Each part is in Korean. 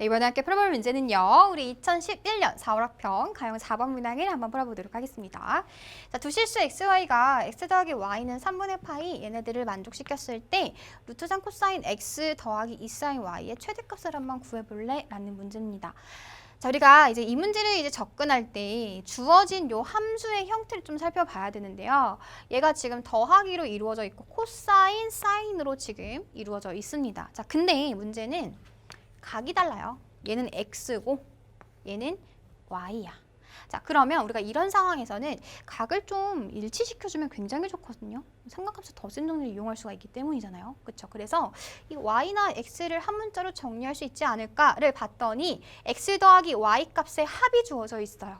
네, 이번에 함께 풀어볼 문제는요. 우리 2011년 4월 학평 가형 4번 문항을 한번 풀어보도록 하겠습니다. 자, 두 실수 xy가 x 더하기 y는 3분의 파이 얘네들을 만족시켰을 때 루트 3 코사인 x 더하기 2 사인 y의 최대값을 한번 구해볼래? 라는 문제입니다. 자, 우리가 이제 이 문제를 이제 접근할 때 주어진 요 함수의 형태를 좀 살펴봐야 되는데요. 얘가 지금 더하기로 이루어져 있고 코사인, 사인으로 지금 이루어져 있습니다. 자, 근데 문제는 각이 달라요. 얘는 x고 얘는 y야. 자, 그러면 우리가 이런 상황에서는 각을 좀 일치시켜주면 굉장히 좋거든요. 삼각함수 덧셈 정리를 이용할 수가 있기 때문이잖아요. 그렇죠? 그래서 이 y나 x를 한 문자로 정리할 수 있지 않을까를 봤더니 x 더하기 y 값의 합이 주어져 있어요.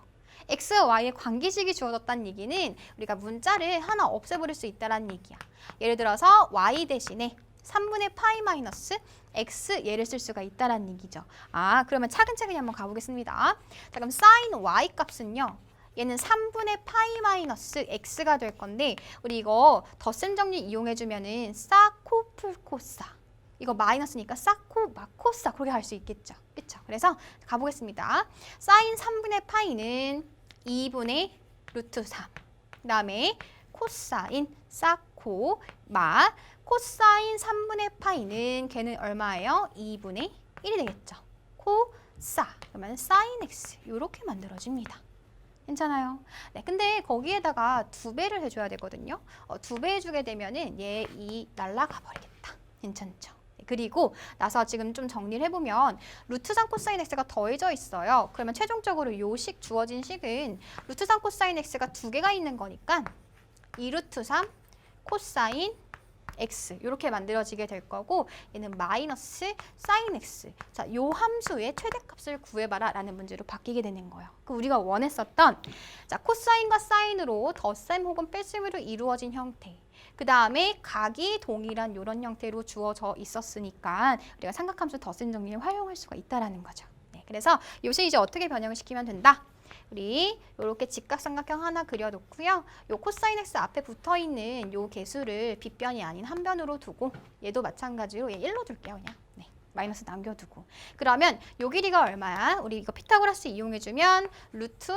x와 y의 관계식이 주어졌다는 얘기는 우리가 문자를 하나 없애버릴 수 있다는 얘기야. 예를 들어서 y 대신에 3분의 파이 마이너스 x 얘를 쓸 수가 있다는 얘기죠. 아, 그러면 차근차근히 한번 가보겠습니다. 자, 그럼 사인 y 값은요. 얘는 3분의 파이 마이너스 x가 될 건데 우리 이거 덧셈 정리 이용해 주면은 사코 풀코사 이거 마이너스니까 사코 마코사 그렇게 할 수 있겠죠. 그렇죠? 그래서 가보겠습니다. 사인 3분의 파이는 2분의 루트 3. 그 다음에 코사인 사코 마 코사인 3분의 파이는 걔는 얼마예요? 2분의 1이 되겠죠. 코사 그러면 사인 x 이렇게 만들어집니다. 괜찮아요. 네, 근데 거기에다가 두 배를 해줘야 되거든요. 어, 두배 해주게 되면은 얘 이 날라가 버리겠다. 괜찮죠? 네, 그리고 나서 지금 좀 정리를 해보면 루트 3 코사인 x가 더해져 있어요. 그러면 최종적으로 요 식 주어진 식은 루트 3 코사인 x가 두 개가 있는 거니까 2 루트 3 코사인 x 이렇게 만들어지게 될 거고 얘는 마이너스 사인 x 자, 요 함수의 최대값을 구해봐라 라는 문제로 바뀌게 되는 거예요. 그 우리가 원했었던 자, 코사인과 사인으로 덧셈 혹은 뺄셈으로 이루어진 형태 그 다음에 각이 동일한 이런 형태로 주어져 있었으니까 우리가 삼각함수 덧셈 정리를 활용할 수가 있다라는 거죠. 네, 그래서 요새 이제 어떻게 변형을 시키면 된다? 우리 이렇게 직각삼각형 하나 그려놓고요. 요 코사인 x 앞에 붙어있는 요 개수를 빗변이 아닌 한 변으로 두고 얘도 마찬가지로 얘 1로 둘게요. 그냥. 네. 마이너스 남겨두고. 그러면 요 길이가 얼마야? 우리 이거 피타고라스 이용해주면 루트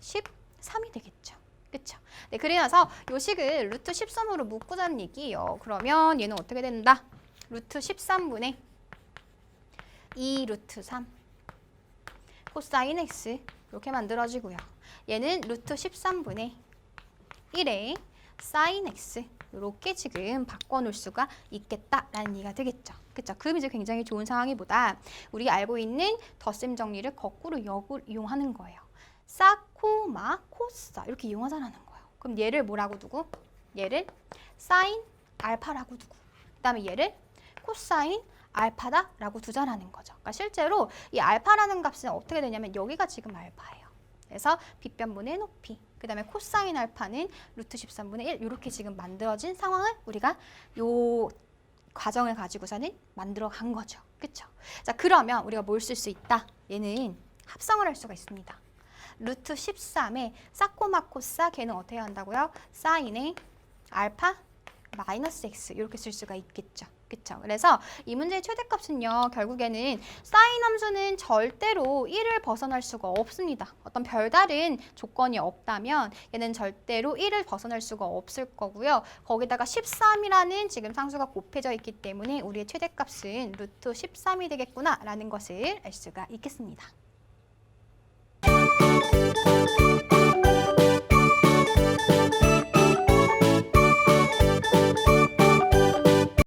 13이 되겠죠. 그쵸? 네, 그래서 요 식을 루트 13으로 묶고자는 얘기예요. 그러면 얘는 어떻게 된다? 루트 13분의 2 루트 3 코사인 x 이렇게 만들어지고요. 얘는 루트 13분의 1의 사인 x 이렇게 지금 바꿔놓을 수가 있겠다라는 얘기가 되겠죠. 그렇죠? 그럼 이제 굉장히 좋은 상황이보다 우리 알고 있는 덧셈 정리를 거꾸로 역을 이용하는 거예요. 사코마 코사 이렇게 이용하자라는 거예요. 그럼 얘를 뭐라고 두고? 얘를 사인 알파라고 두고 그 다음에 얘를 코사인 알파다라고 두자라는 거죠. 그러니까 실제로 이 알파라는 값은 어떻게 되냐면 여기가 지금 알파예요. 그래서 빗변분의 높이 그 다음에 코사인 알파는 루트 13분의 1 이렇게 지금 만들어진 상황을 우리가 요 과정을 가지고서는 만들어 간 거죠. 그쵸? 자 그러면 우리가 뭘 쓸 수 있다? 얘는 합성을 할 수가 있습니다. 루트 13에 사코마코사 걔는 어떻게 한다고요? 사인의 알파 마이너스 x 이렇게 쓸 수가 있겠죠. 그쵸? 그래서 이 문제의 최대값은요. 결국에는 사인 함수는 절대로 1을 벗어날 수가 없습니다. 어떤 별다른 조건이 없다면 얘는 절대로 1을 벗어날 수가 없을 거고요. 거기다가 13이라는 지금 상수가 곱해져 있기 때문에 우리의 최대값은 루트 13이 되겠구나 라는 것을 알 수가 있겠습니다.